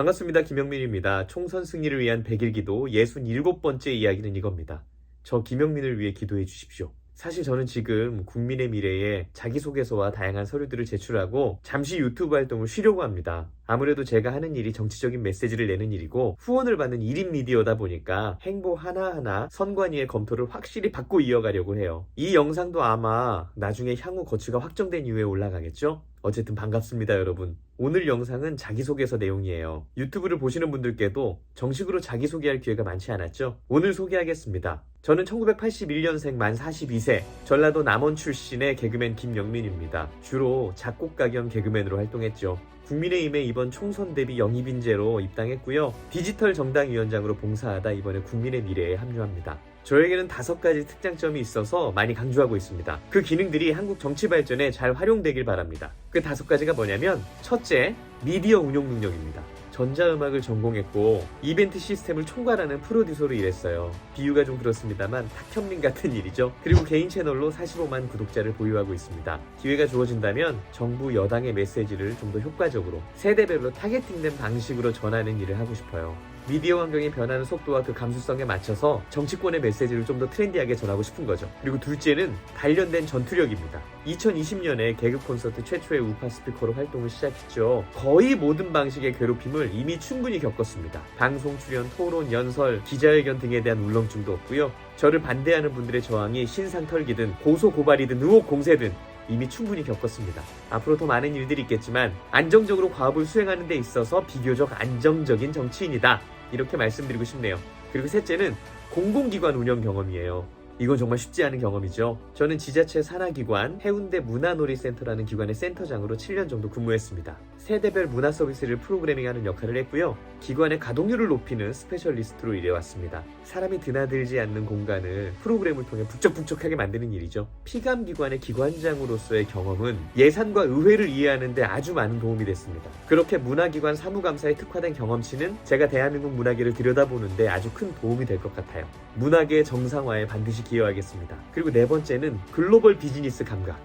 반갑습니다. 김영민입니다. 총선 승리를 위한 100일 기도 67번째 이야기는 이겁니다. 저 김영민을 위해 기도해 주십시오. 사실 저는 지금 국민의 미래에 자기소개서와 다양한 서류들을 제출하고 잠시 유튜브 활동을 쉬려고 합니다. 아무래도 제가 하는 일이 정치적인 메시지를 내는 일이고 후원을 받는 1인 미디어다 보니까 행보 하나하나 선관위의 검토를 확실히 받고 이어가려고 해요. 이 영상도 아마 나중에 향후 거취가 확정된 이후에 올라가겠죠? 어쨌든 반갑습니다, 여러분. 오늘 영상은 자기소개서 내용이에요. 유튜브를 보시는 분들께도 정식으로 자기소개할 기회가 많지 않았죠? 오늘 소개하겠습니다. 저는 1981년생 만 42세, 전라도 남원 출신의 개그맨 김영민입니다. 주로 작곡가 겸 개그맨으로 활동했죠. 국민의힘에 이번 총선 대비 영입인재로 입당했고요. 디지털 정당위원장으로 봉사하다 이번에 국민의 미래에 합류합니다. 저에게는 다섯 가지 특장점이 있어서 많이 강조하고 있습니다. 그 기능들이 한국 정치 발전에 잘 활용되길 바랍니다. 그 다섯 가지가 뭐냐면 첫째, 미디어 운용 능력입니다. 전자음악을 전공했고 이벤트 시스템을 총괄하는 프로듀서로 일했어요. 비유가 좀 그렇습니다만 탁현민 같은 일이죠. 그리고 개인 채널로 45만 구독자를 보유하고 있습니다. 기회가 주어진다면 정부 여당의 메시지를 좀 더 효과적으로 세대별로 타겟팅된 방식으로 전하는 일을 하고 싶어요. 미디어 환경이 변하는 속도와 그 감수성에 맞춰서 정치권의 메시지를 좀 더 트렌디하게 전하고 싶은 거죠. 그리고 둘째는 단련된 전투력입니다. 2020년에 개그 콘서트 최초의 우파 스피커로 활동을 시작했죠. 거의 모든 방식의 괴롭힘을 이미 충분히 겪었습니다. 방송 출연, 토론, 연설, 기자회견 등에 대한 울렁증도 없고요. 저를 반대하는 분들의 저항이 신상 털기든 고소 고발이든 의혹 공세든 이미 충분히 겪었습니다. 앞으로 더 많은 일들이 있겠지만 안정적으로 과업을 수행하는 데 있어서 비교적 안정적인 정치인이다. 이렇게 말씀드리고 싶네요. 그리고 셋째는 공공기관 운영 경험이에요. 이건 정말 쉽지 않은 경험이죠. 저는 지자체 산하기관 해운대 문화놀이센터라는 기관의 센터장으로 7년 정도 근무했습니다. 세대별 문화 서비스를 프로그래밍하는 역할을 했고요. 기관의 가동률을 높이는 스페셜리스트로 일해왔습니다. 사람이 드나들지 않는 공간을 프로그램을 통해 북적북적하게 만드는 일이죠. 피감기관의 기관장으로서의 경험은 예산과 의회를 이해하는데 아주 많은 도움이 됐습니다. 그렇게 문화기관 사무감사에 특화된 경험치는 제가 대한민국 문화계를 들여다보는데 아주 큰 도움이 될 것 같아요. 문화계의 정상화에 반드시 기여하겠습니다. 그리고 네 번째는 글로벌 비즈니스 감각.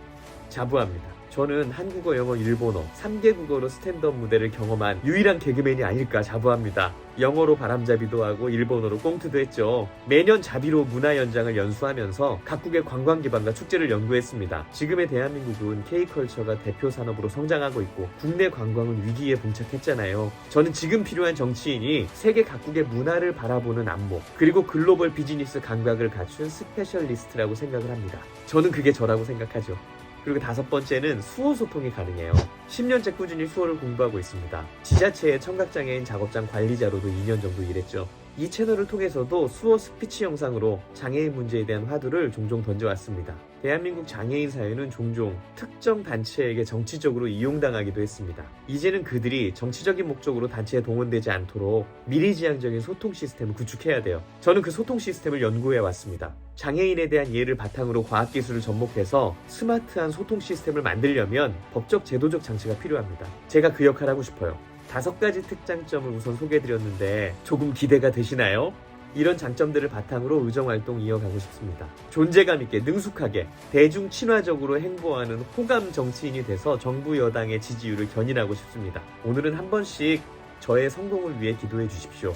자부합니다. 저는 한국어, 영어, 일본어 3개 국어로 스탠드업 무대를 경험한 유일한 개그맨이 아닐까 자부합니다. 영어로 바람잡이도 하고 일본어로 꽁트도 했죠. 매년 자비로 문화 연장을 연수하면서 각국의 관광 기반과 축제를 연구했습니다. 지금의 대한민국은 K컬처가 대표 산업으로 성장하고 있고 국내 관광은 위기에 봉착했잖아요. 저는 지금 필요한 정치인이 세계 각국의 문화를 바라보는 안목 그리고 글로벌 비즈니스 감각을 갖춘 스페셜리스트라고 생각을 합니다. 저는 그게 저라고 생각하죠. 그리고 다섯 번째는 수어 소통이 가능해요. 10년째 꾸준히 수어를 공부하고 있습니다. 지자체의 청각장애인 작업장 관리자로도 2년 정도 일했죠. 이 채널을 통해서도 수어 스피치 영상으로 장애인 문제에 대한 화두를 종종 던져왔습니다. 대한민국 장애인 사회는 종종 특정 단체에게 정치적으로 이용당하기도 했습니다. 이제는 그들이 정치적인 목적으로 단체에 동원되지 않도록 미래지향적인 소통 시스템을 구축해야 돼요. 저는 그 소통 시스템을 연구해 왔습니다. 장애인에 대한 이해를 바탕으로 과학기술을 접목해서 스마트한 소통 시스템을 만들려면 법적 제도적 장치가 필요합니다. 제가 그 역할을 하고 싶어요. 다섯 가지 특장점을 우선 소개해드렸는데 조금 기대가 되시나요? 이런 장점들을 바탕으로 의정 활동 이어가고 싶습니다. 존재감 있게 능숙하게 대중 친화적으로 행보하는 호감 정치인이 돼서 정부 여당의 지지율을 견인하고 싶습니다. 오늘은 한 번씩 저의 성공을 위해 기도해 주십시오.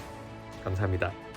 감사합니다.